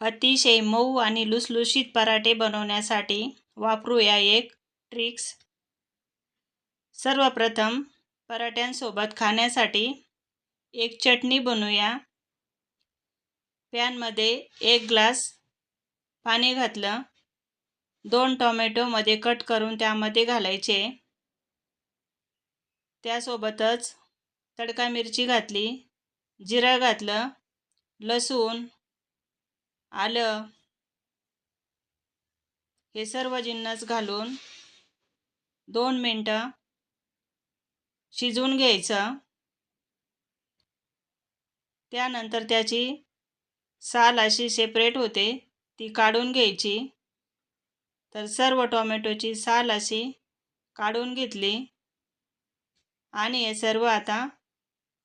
अतिशय मऊ आणि लुसलुशीत पराठे बनवण्यासाठी वापरूया एक ट्रिक्स सर्वप्रथम पराठ्यांसोबत खाण्यासाठी एक चटणी बनवूया. पॅनमध्ये एक ग्लास पाणी घातलं. दोन टोमॅटोमध्ये कट करून त्यामध्ये घालायचे. त्यासोबतच तडका मिरची घातली जिरं घातलं लसूण आलं. हे सर्व जिन्नस घालून दोन मिनटं शिजवून घ्यायचं. त्यानंतर त्याची साल अशी सेपरेट होते ती काढून घ्यायची. तर सर्व टोमॅटोची साल अशी काढून घेतली. आणि हे सर्व आता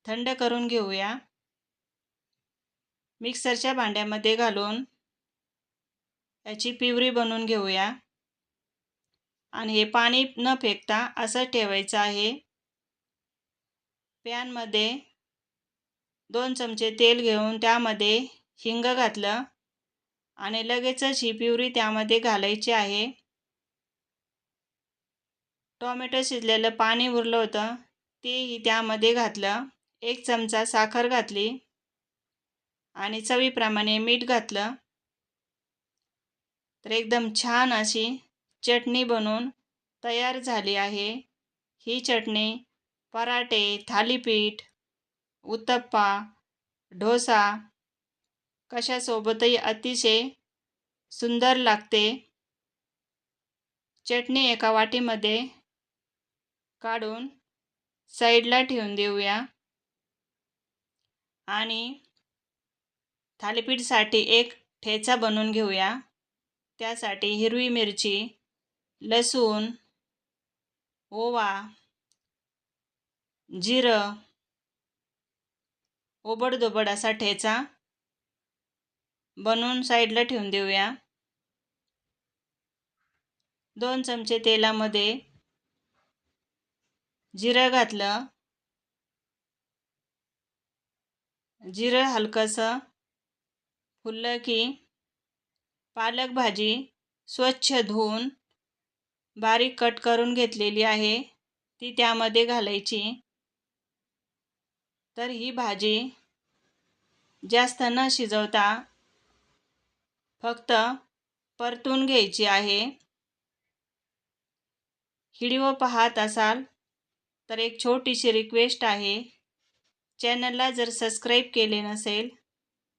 थंड करून घेऊया. मिक्सरच्या भांड्यामध्ये घालून याची पिवरी बनवून घेऊया. आणि हे पाणी न फेकता असं ठेवायचं आहे. पॅनमध्ये दोन चमचे तेल घेऊन त्यामध्ये हिंग घातलं. आणि लगेचच ही पिवरी त्यामध्ये घालायची आहे. टोमॅटो शिजलेलं पाणी उरलं होतं. तेही त्यामध्ये घातलं. एक चमचा साखर घातली. आणि चवीप्रमाणे मीठ घातलं. तर एकदम छान अशी चटणी बनवून तयार झाली आहे. ही चटणी पराठे थालीपीठ उत्तप्पा डोसा कशासोबतही अतिशय सुंदर लागते. चटणी एका वाटीमध्ये काढून साईडला ठेवून देऊया. आणि थालीपीठसाठी एक ठेचा बनवून घेऊया. त्यासाठी हिरवी मिरची लसूण ओवा जिरं ओबडधोबड असा ठेचा बनवून साईडला ठेवून देऊया. दोन चमचे तेलामध्ये जिरं घातलं. जिरं हलकंसं फुललं की पालक भाजी स्वच्छ धुवून बारीक कट करून घेतलेली आहे. ती त्यामध्ये घालायची. तर ही भाजी जास्त न शिजवता फक्त परतून घ्यायची आहे. व्हिडिओ पाहत असाल तर एक छोटीशी रिक्वेस्ट आहे. चॅनलला जर सबस्क्राईब केले नसेल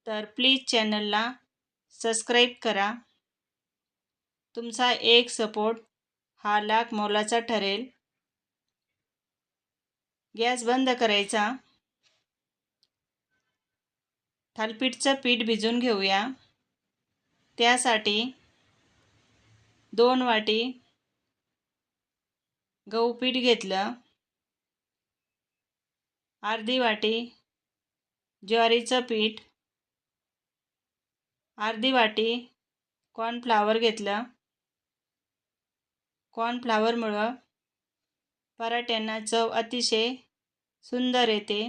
तर प्लीज चॅनलला सबस्क्राईब करा. तुमचा एक सपोर्ट हा लाख मोलाचा ठरेल. गॅस बंद करायचा. थालपीठचं पीठ भिजून घेऊया. त्यासाठी दोन वाटी गहू पीठ घेतलं. अर्धी वाटी ज्वारीचं पीठ अर्धी वाटी कॉर्नफ्लावर घेतलं. कॉर्नफ्लावरमुळं पराठ्यांना चव अतिशय सुंदर येते.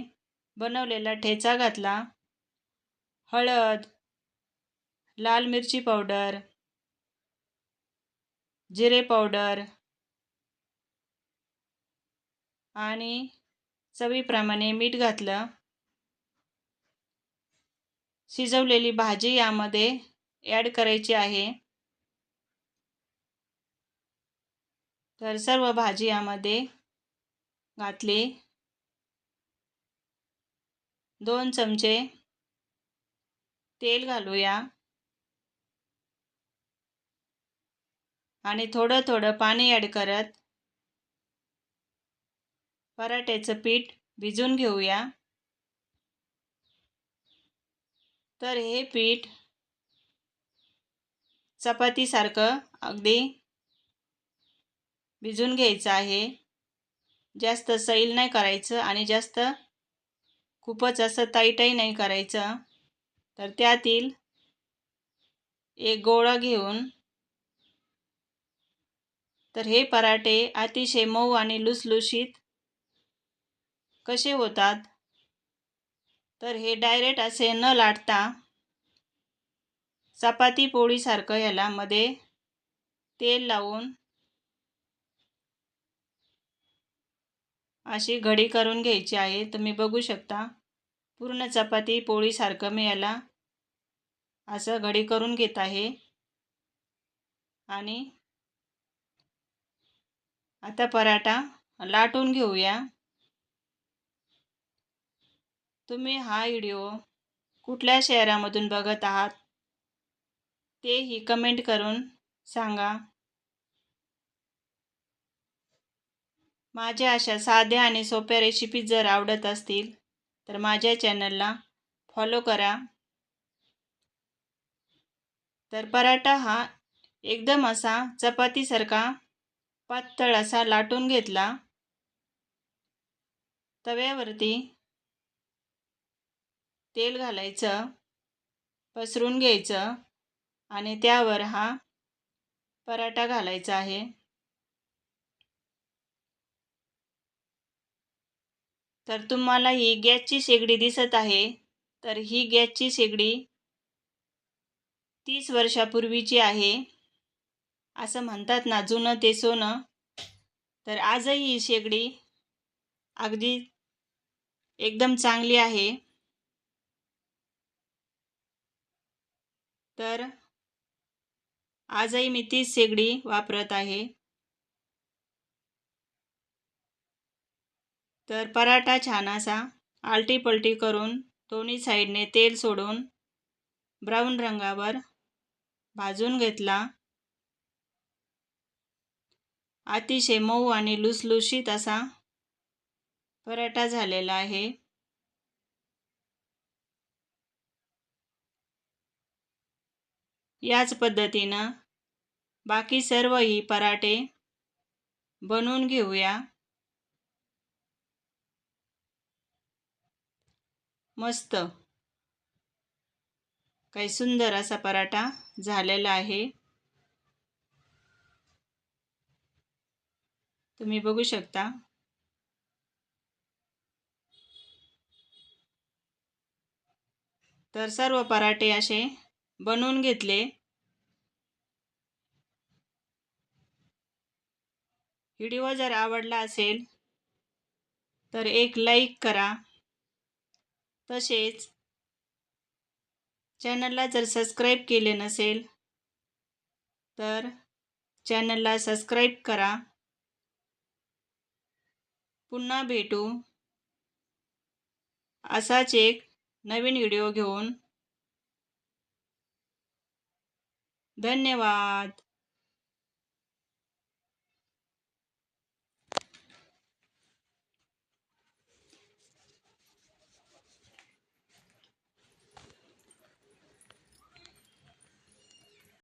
बनवलेला ठेचा घातला. हळद लाल मिरची पावडर जिरे पावडर आणि चवीप्रमाणे मीठ घातलं. शिजवलेली भाजी यामध्ये ॲड करायची आहे. तर सर्व भाजी यामध्ये घातली. दोन चमचे तेल घालूया. आणि थोडं थोडं पाणी ॲड करत पराठ्याचं पीठ भिजून घेऊया. तर हे पीठ चपातीसारखं अगदी भिजून घ्यायचं आहे. जास्त सैल नाही करायचं आणि जास्त खूपच असं ताईटाई नाही करायचं. तर त्यातील एक गोळा घेऊन तर हे पराठे अतिशय मऊ आणि लुसलुशीत कसे होतात? तर हे डायरेक्ट असे न लाटता चपाती पोळीसारखं याला मध्ये तेल लावून अशी घडी करून घ्यायची आहे. तुम्ही बघू शकता पूर्ण चपाती पोळीसारखं मी याला असं घडी करून घेत आहे. आणि आता पराठा लाटून घेऊया. तुम्ही हा व्हिडिओ कुठल्या शहरामधून बघत आहात? तेही कमेंट करून सांगा. माझ्या अशा साध्या आणि सोप्या रेसिपीज जर आवडत असतील तर माझ्या चॅनलला फॉलो करा. तर पराठा हा एकदम असा चपातीसारखा पातळ असा लाटून घेतला. तव्यावरती तेल घालायचं पसरून घ्यायचं आणि त्यावर हा पराठा घालायचा आहे. तर तुम्हाला ही गॅसची शेगडी दिसत आहे. तर ही गॅसची शेगडी तीस वर्षापूर्वीची आहे. असं म्हणतात ना जुनं ते सोनं. तर आजही ही शेगडी अगदी एकदम चांगली आहे. तर आजही मी तीच शेगडी वापरत आहे. तर पराठा छान असा आलटी पलटी करून दोन्ही साईडने तेल सोडून ब्राऊन रंगावर भाजून घेतला. अतिशय मऊ आणि लुसलुशीत असा पराठा झालेला आहे. याच पद्धतीनं बाकी सर्वही पराठे बनवून घेऊया. मस्त. काही सुंदर असा पराठा झालेला आहे. तुम्ही बघू शकता. तर सर्व पराठे असे बनवून घेतले. व्हिडिओ जर आवडला असेल तर एक लाईक करा. तसेच चॅनलला जर सबस्क्राईब केले नसेल तर चॅनलला सबस्क्राईब करा. पुन्हा भेटू. असाच एक नवीन व्हिडिओ घेऊन. धन्यवाद.